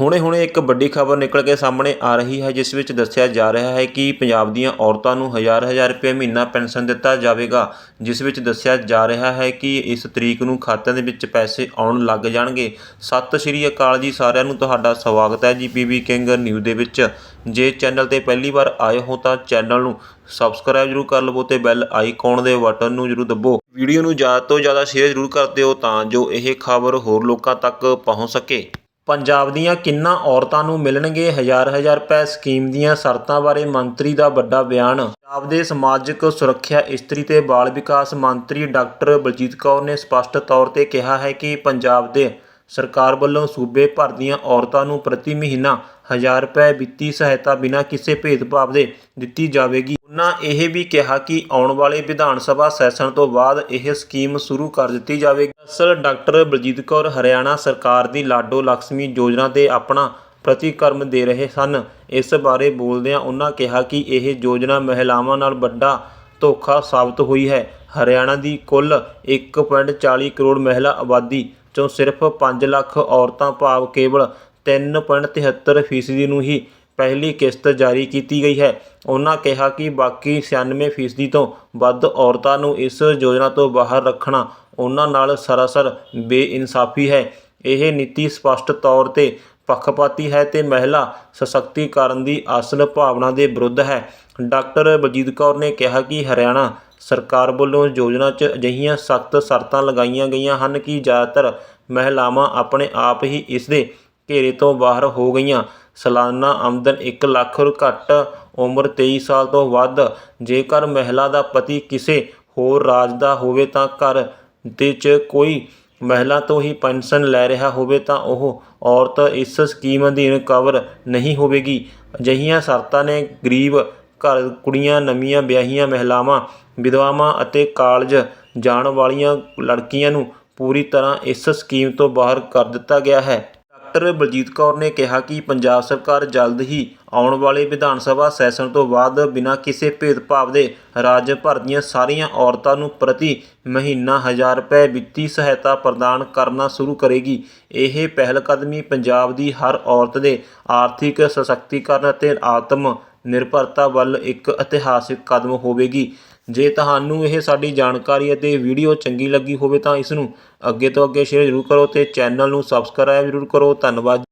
ਹੁਣੇ-ਹੁਣੇ ਇੱਕ ਵੱਡੀ ਖਬਰ ਨਿਕਲ ਕੇ ਸਾਹਮਣੇ ਆ ਰਹੀ ਹੈ, ਜਿਸ ਵਿੱਚ ਦੱਸਿਆ ਜਾ ਰਿਹਾ ਹੈ ਕਿ ਪੰਜਾਬ ਦੀਆਂ ਔਰਤਾਂ ਨੂੰ ਹਜ਼ਾਰ-ਹਜ਼ਾਰ ਰੁਪਏ ਮਹੀਨਾ ਪੈਨਸ਼ਨ ਦਿੱਤਾ ਜਾਵੇਗਾ, ਜਿਸ ਵਿੱਚ ਦੱਸਿਆ ਜਾ ਰਿਹਾ ਹੈ ਕਿ ਇਸ ਤਰੀਕ ਨੂੰ ਖਾਤਿਆਂ ਦੇ ਵਿੱਚ ਪੈਸੇ ਆਉਣ ਲੱਗ ਜਾਣਗੇ। ਸਤਿ ਸ਼੍ਰੀ ਅਕਾਲ ਜੀ ਸਾਰਿਆਂ ਨੂੰ, ਤੁਹਾਡਾ ਸਵਾਗਤ ਹੈ ਜੀ ਪੀਬੀ ਕਿੰਗ ਨਿਊਜ਼ ਦੇ ਵਿੱਚ। ਜੇ ਚੈਨਲ ਤੇ ਪਹਿਲੀ ਵਾਰ ਆਏ ਹੋ ਤਾਂ ਚੈਨਲ ਨੂੰ ਸਬਸਕ੍ਰਾਈਬ ਜਰੂਰ ਕਰ ਲਵੋ ਤੇ ਬੈਲ ਆਈਕਨ ਦੇ ਬਟਨ ਨੂੰ ਜਰੂਰ ਦਬੋ। ਵੀਡੀਓ ਨੂੰ ਜ਼ਿਆਦਾ ਤੋਂ ਜ਼ਿਆਦਾ ਸ਼ੇਅਰ ਜਰੂਰ ਕਰ ਦਿਓ ਤਾਂ ਜੋ ਇਹ ਖਬਰ ਹੋਰ ਲੋਕਾਂ ਤੱਕ ਪਹੁੰਚ ਸਕੇ। ਪੰਜਾਬ ਦੀਆਂ ਕਿੰਨਾ ਔਰਤਾਂ ਨੂੰ ਮਿਲਣਗੇ ਹਜ਼ਾਰ ਹਜ਼ਾਰ ਰੁਪਏ ਸਕੀਮ ਦੀਆਂ ਸ਼ਰਤਾਂ ਬਾਰੇ ਮੰਤਰੀ ਦਾ ਵੱਡਾ ਬਿਆਨ? ਪੰਜਾਬ ਦੇ ਸਮਾਜਿਕ ਸੁਰੱਖਿਆ ਇਸਤਰੀ ਤੇ ਬਾਲ ਵਿਕਾਸ ਮੰਤਰੀ ਡਾਕਟਰ ਬਲਜੀਤ ਕੌਰ ਨੇ ਸਪਸ਼ਟ ਤੌਰ ਤੇ ਕਿਹਾ ਹੈ ਕਿ ਪੰਜਾਬ ਦੇ ਸਰਕਾਰ ਵੱਲੋਂ ਸੂਬੇ ਭਰ ਦੀਆਂ ਔਰਤਾਂ ਨੂੰ ਪ੍ਰਤੀ ਮਹੀਨਾ ਹਜ਼ਾਰ ਰੁਪਏ ਵਿੱਤੀ ਸਹਾਇਤਾ ਬਿਨਾਂ ਕਿਸੇ ਭੇਦਭਾਵ ਦੇ ਦਿੱਤੀ ਜਾਵੇਗੀ। ਉਨ੍ਹਾਂ ਇਹ ਵੀ ਕਿਹਾ ਕਿ ਆਉਣ ਵਾਲੇ ਵਿਧਾਨ ਸਭਾ ਸੈਸ਼ਨ ਤੋਂ ਬਾਅਦ ਇਹ ਸਕੀਮ ਸ਼ੁਰੂ ਕਰ ਦਿੱਤੀ ਜਾਵੇਗੀ। ਦਰਅਸਲ, ਡਾਕਟਰ ਬਲਜੀਤ ਕੌਰ ਹਰਿਆਣਾ ਸਰਕਾਰ ਦੀ ਲਾਡੋ ਲਕਸ਼ਮੀ ਯੋਜਨਾ ਤੇ ਆਪਣਾ ਪ੍ਰਤੀਕਰਮ ਦੇ ਰਹੇ ਸਨ। ਇਸ ਬਾਰੇ ਬੋਲਦਿਆਂ ਉਨ੍ਹਾਂ ਕਿਹਾ ਕਿ ਇਹ ਯੋਜਨਾ ਮਹਿਲਾਵਾਂ ਨਾਲ ਵੱਡਾ ਧੋਖਾ ਸਾਬਤ ਹੋਈ ਹੈ। ਹਰਿਆਣਾ ਦੀ ਕੁੱਲ 1.40 ਕਰੋੜ ਮਹਿਲਾ ਆਬਾਦੀ ਚੋਂ ਸਿਰਫ 5 ਲੱਖ ਔਰਤਾਂ ਭਾਵ ਕੇਵਲ 3.73 ਫੀਸਦੀ ਨੂੰ ਹੀ ਪਹਿਲੀ ਕਿਸ਼ਤ ਜਾਰੀ ਕੀਤੀ ਗਈ ਹੈ। ਉਹਨਾਂ ਕਿਹਾ ਕਿ ਬਾਕੀ 96 ਫੀਸਦੀ ਤੋਂ ਵੱਧ ਔਰਤਾਂ ਨੂੰ ਇਸ ਯੋਜਨਾ ਤੋਂ ਬਾਹਰ ਰੱਖਣਾ ਉਹਨਾਂ ਨਾਲ ਸਰਾਸਰ ਬੇਇਨਸਾਫੀ ਹੈ। ਇਹ ਨੀਤੀ ਸਪਸ਼ਟ ਤੌਰ ਤੇ ਪੱਖਪਾਤੀ ਹੈ ਤੇ ਮਹਿਲਾ ਸਸ਼ਕਤੀਕਰਨ ਦੀ ਅਸਲ ਭਾਵਨਾ ਦੇ ਵਿਰੁੱਧ ਹੈ। ਡਾਕਟਰ ਬਲਜੀਤ ਕੌਰ ਨੇ ਕਿਹਾ ਕਿ ਹਰਿਆਣਾ ਸਰਕਾਰ ਵੱਲੋਂ ਯੋਜਨਾ 'ਚ ਅਜਿਹੀਆਂ ਸਖਤ ਸ਼ਰਤਾਂ ਲਗਾਈਆਂ ਗਈਆਂ ਹਨ ਕਿ ਜ਼ਿਆਦਾਤਰ ਮਹਿਲਾਵਾਂ ਆਪਣੇ ਆਪ ਹੀ ਇਸ ਦੇ ਘੇਰੇ ਤੋਂ ਬਾਹਰ ਹੋ ਗਈਆਂ। ਸਾਲਾਨਾ ਆਮਦਨ ਇੱਕ ਲੱਖ ਘੱਟ ਉਮਰ ਤੇਈ ਸਾਲ ਤੋਂ ਵੱਧ। ਜੇਕਰ ਮਹਿਲਾ ਦਾ ਪਤੀ ਕਿਸੇ ਹੋਰ ਰਾਜ ਦਾ ਹੋਵੇ ਤਾਂ ਘਰ ਦੇ 'ਚ ਕੋਈ ਮਹਿਲਾ ਤੋਂ ਹੀ ਪੈਨਸ਼ਨ ਲੈ ਰਿਹਾ ਹੋਵੇ ਤਾਂ ਉਹ ਔਰਤ ਇਸ ਸਕੀਮ ਅਧੀਨ ਕਵਰ ਨਹੀਂ ਹੋਵੇਗੀ। ਅਜਿਹੀਆਂ ਸ਼ਰਤਾਂ ਨੇ ਗਰੀਬ ਘਰ, ਕੁੜੀਆਂ, ਨਵੀਆਂ ਵਿਆਹੀਆਂ ਮਹਿਲਾਵਾਂ, ਵਿਧਵਾਵਾਂ ਅਤੇ ਕਾਲਜ ਜਾਣ ਵਾਲੀਆਂ ਲੜਕੀਆਂ ਨੂੰ ਪੂਰੀ ਤਰ੍ਹਾਂ ਇਸ ਸਕੀਮ ਤੋਂ ਬਾਹਰ ਕਰ ਦਿੱਤਾ ਗਿਆ ਹੈ। ਡਾਕਟਰ ਬਲਜੀਤ ਕੌਰ ਨੇ ਕਿਹਾ ਕਿ ਪੰਜਾਬ ਸਰਕਾਰ ਜਲਦ ਹੀ ਆਉਣ ਵਾਲੇ ਵਿਧਾਨ ਸਭਾ ਸੈਸ਼ਨ ਤੋਂ ਬਾਅਦ ਬਿਨਾਂ ਕਿਸੇ ਭੇਦਭਾਵ ਦੇ ਰਾਜ ਭਰ ਦੀਆਂ ਸਾਰੀਆਂ ਔਰਤਾਂ ਨੂੰ ਪ੍ਰਤੀ ਮਹੀਨਾ ਹਜ਼ਾਰ ਰੁਪਏ ਵਿੱਤੀ ਸਹਾਇਤਾ ਪ੍ਰਦਾਨ ਕਰਨਾ ਸ਼ੁਰੂ ਕਰੇਗੀ। ਇਹ ਪਹਿਲਕਦਮੀ ਪੰਜਾਬ ਦੀ ਹਰ ਔਰਤ ਦੇ ਆਰਥਿਕ ਸਸ਼ਕਤੀਕਰਨ ਅਤੇ ਆਤਮ ਨਿਰਭਰਤਾ ਵੱਲ ਇੱਕ ਇਤਿਹਾਸਿਕ ਕਦਮ ਹੋਵੇਗੀ। ਜੇ ਤੁਹਾਨੂੰ ਇਹ ਸਾਡੀ ਜਾਣਕਾਰੀ ਅਤੇ ਵੀਡੀਓ ਚੰਗੀ ਲੱਗੀ ਹੋਵੇ ਤਾਂ ਇਸ ਨੂੰ ਅੱਗੇ ਤੋਂ ਅੱਗੇ ਸ਼ੇਅਰ ਜ਼ਰੂਰ ਕਰੋ ਅਤੇ ਚੈਨਲ ਨੂੰ ਸਬਸਕ੍ਰਾਈਬ ਜ਼ਰੂਰ ਕਰੋ। ਧੰਨਵਾਦ